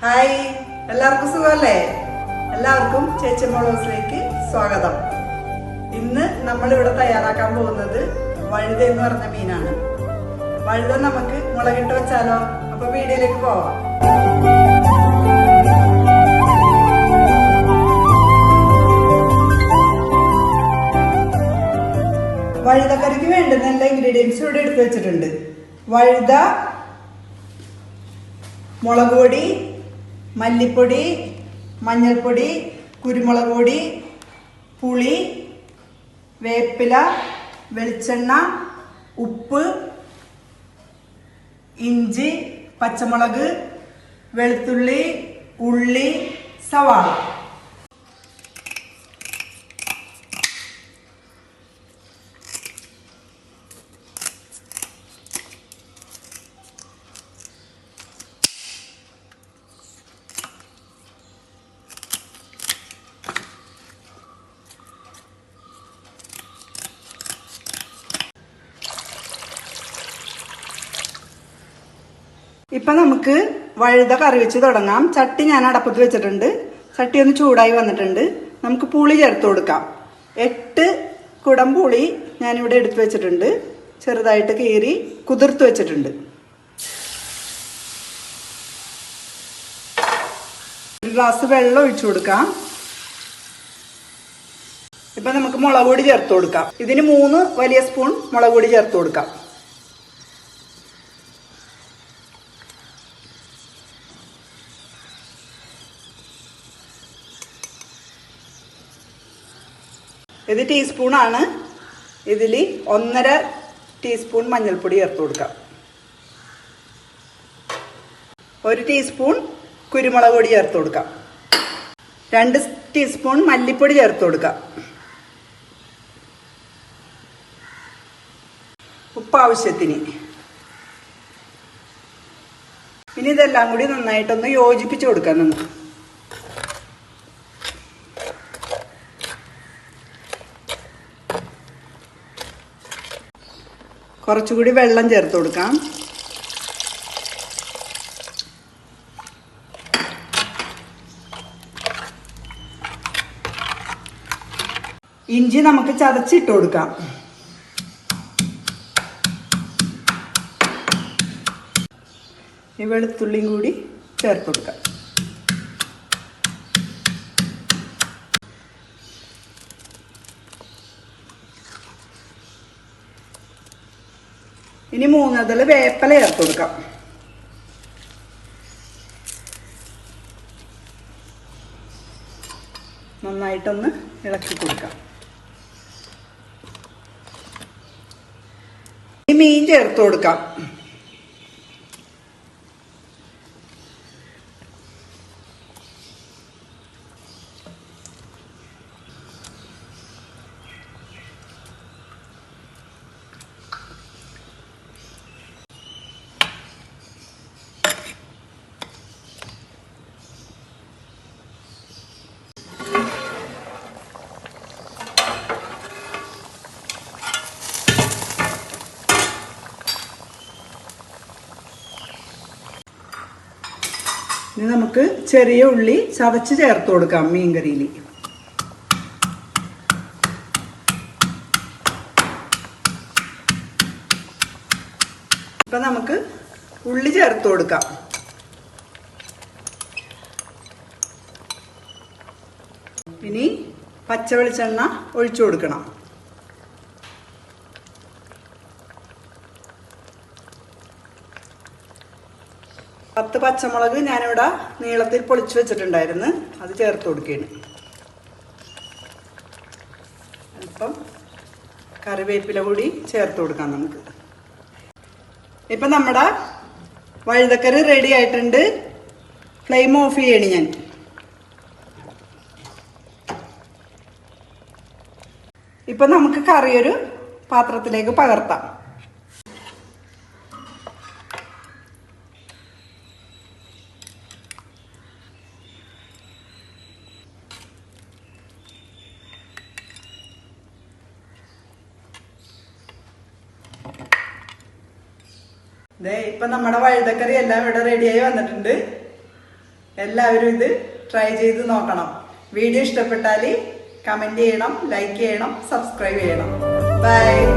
Hi. എല്ലാവർക്കും സുഖമല്ലേ? എല്ലാവർക്കും ചേച്ചിമോൾ ഹൗസിലേക്ക് സ്വാഗതം. ഇന്ന് നമ്മൾ ഇവിടെ തയ്യാറാക്കാൻ പോകുന്നത് വഴുത എന്ന് പറഞ്ഞ മീനാണ്. വഴുത നമുക്ക് മുളകിട്ട് വെച്ചാലോ? അപ്പൊ വീഡിയോയിലേക്ക് പോവാം. വഴുതക്കറിക്ക് വേണ്ടുന്ന എല്ലാ ഇൻഗ്രീഡിയൻസും ഇവിടെ എടുത്തു വെച്ചിട്ടുണ്ട്. വഴുത മുളക് പൊടി മല്ലിപ്പൊടി മഞ്ഞൾപ്പൊടി കുരുമുളക് പൊടി പുളി വേപ്പില വെളിച്ചെണ്ണ ഉപ്പ് ഇഞ്ചി പച്ചമുളക് വെളുത്തുള്ളി ഉള്ളി സവാള. ഇപ്പൊ നമുക്ക് വഴുത കറി വെച്ച് തുടങ്ങാം. ചട്ടി ഞാൻ അടപ്പത്ത് വെച്ചിട്ടുണ്ട്. ചട്ടി ഒന്ന് ചൂടായി വന്നിട്ടുണ്ട്. നമുക്ക് പുളി ചേർത്ത് കൊടുക്കാം. എട്ട് കുടം പുളി ഞാനിവിടെ എടുത്തു വെച്ചിട്ടുണ്ട്. ചെറുതായിട്ട് കീറി കുതിർത്ത് വെച്ചിട്ടുണ്ട്. ഒരു ഗ്ലാസ് വെള്ളം ഒഴിച്ചു കൊടുക്കാം. ഇപ്പൊ നമുക്ക് മുളക് പൊടി ചേർത്ത് കൊടുക്കാം. ഇതിന് മൂന്ന് വലിയ സ്പൂൺ മുളക് പൊടി ചേർത്ത് കൊടുക്കാം. ഇത് ടീസ്പൂണാണ് ഇതിൽ ഒന്നര ടീസ്പൂൺ മഞ്ഞൾപ്പൊടി ചേർത്ത് കൊടുക്കാം. ഒരു ടീസ്പൂൺ കുരുമുളക് പൊടി ചേർത്ത് കൊടുക്കാം. രണ്ട് ടീസ്പൂൺ മല്ലിപ്പൊടി ചേർത്ത് കൊടുക്കാം. ഉപ്പ് ആവശ്യത്തിന് ഇനി ഇതെല്ലാം കൂടി നന്നായിട്ടൊന്ന് യോജിപ്പിച്ച് കൊടുക്കാം നമുക്ക്. കുറച്ചുകൂടി വെള്ളം ചേർത്ത് കൊടുക്കാം. ഇഞ്ചി നമുക്ക് ചതച്ചിട്ട് കൊടുക്കാം. ഈ വെളുത്തുള്ളിയും കൂടി ചേർത്ത് കൊടുക്കാം. ഇനി മൂന്നതിൽ വേപ്പല ചേർത്ത് കൊടുക്കാം. നന്നായിട്ടൊന്ന് ഇളക്കി കൊടുക്കാം. ഈ മീൻ ചേർത്ത് കൊടുക്കാം. ഇനി നമുക്ക് ചെറിയ ഉള്ളി ചതച്ച് ചേർത്ത് കൊടുക്കാം മീൻകറിയിൽ. ഇപ്പൊ നമുക്ക് ഉള്ളി ചേർത്ത് കൊടുക്കാം. ഇനി പച്ച വെളിച്ചെണ്ണ ഒഴിച്ചു കൊടുക്കണം. പത്ത് പച്ചമുളക് ഞാനിവിടെ നീളത്തിൽ പൊളിച്ചു വെച്ചിട്ടുണ്ടായിരുന്നു. അത് ചേർത്ത് കൊടുക്കുകയാണ്. അല്പം കറിവേപ്പില കൂടി ചേർത്ത് കൊടുക്കാം നമുക്ക്. ഇപ്പം നമ്മുടെ വഴുതക്കറി റെഡി ആയിട്ടുണ്ട്. ഫ്ലെയിം ഓഫ് ചെയ്യണി ഞാൻ. ഇപ്പം നമുക്ക് കറിയൊരു പാത്രത്തിലേക്ക് പകർത്താം. ദേ ഇപ്പൊ നമ്മുടെ വഴുതക്കറി എല്ലാം ഇവിടെ റെഡിയായി വന്നിട്ടുണ്ട്. എല്ലാവരും ഇത് ട്രൈ ചെയ്ത് നോക്കണം. വീഡിയോ ഇഷ്ടപ്പെട്ടാൽ കമന്റ് ചെയ്യണം ലൈക്ക് ചെയ്യണം സബ്സ്ക്രൈബ് ചെയ്യണം. ബൈ